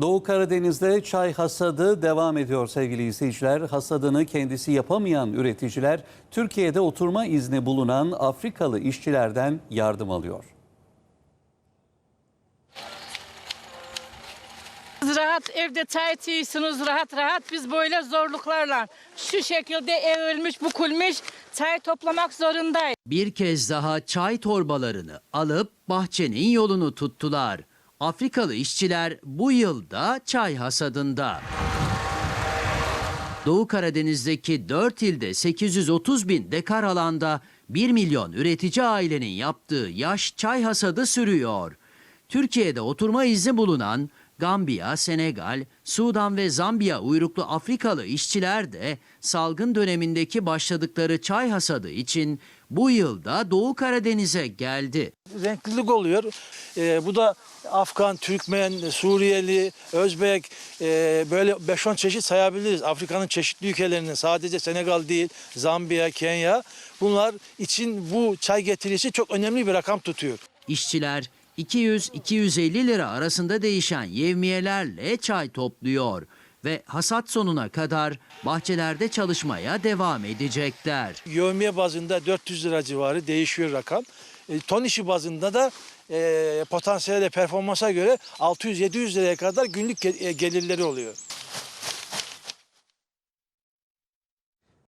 Doğu Karadeniz'de çay hasadı devam ediyor sevgili izleyiciler. Hasadını kendisi yapamayan üreticiler Türkiye'de oturma izni bulunan Afrikalı işçilerden yardım alıyor. Siz rahat evde çay içiyorsunuz rahat rahat biz böyle zorluklarla şu şekilde ev ölmüş bukulmuş çay toplamak zorundayız. Bir kez daha çay torbalarını alıp bahçenin yolunu tuttular. Afrikalı işçiler bu yılda çay hasadında. Doğu Karadeniz'deki 4 ilde 830 bin dekar alanda 1 milyon üretici ailenin yaptığı yaş çay hasadı sürüyor. Türkiye'de oturma izni bulunan Gambiya, Senegal, Sudan ve Zambiya uyruklu Afrikalı işçiler de salgın dönemindeki başladıkları çay hasadı için bu yılda Doğu Karadeniz'e geldi. renklilik oluyor. Ee, bu da Afgan, Türkmen, Suriyeli, Özbek e, böyle 5-10 çeşit sayabiliriz. Afrika'nın çeşitli ülkelerinin sadece Senegal değil, Zambiya, Kenya bunlar için bu çay getirisi çok önemli bir rakam tutuyor. İşçiler 200-250 lira arasında değişen yevmiyelerle çay topluyor ve hasat sonuna kadar bahçelerde çalışmaya devam edecekler. Yevmiye bazında 400 lira civarı değişiyor rakam. E, ton işi bazında da e, potansiyele performansa göre 600-700 liraya kadar günlük e, gelirleri oluyor.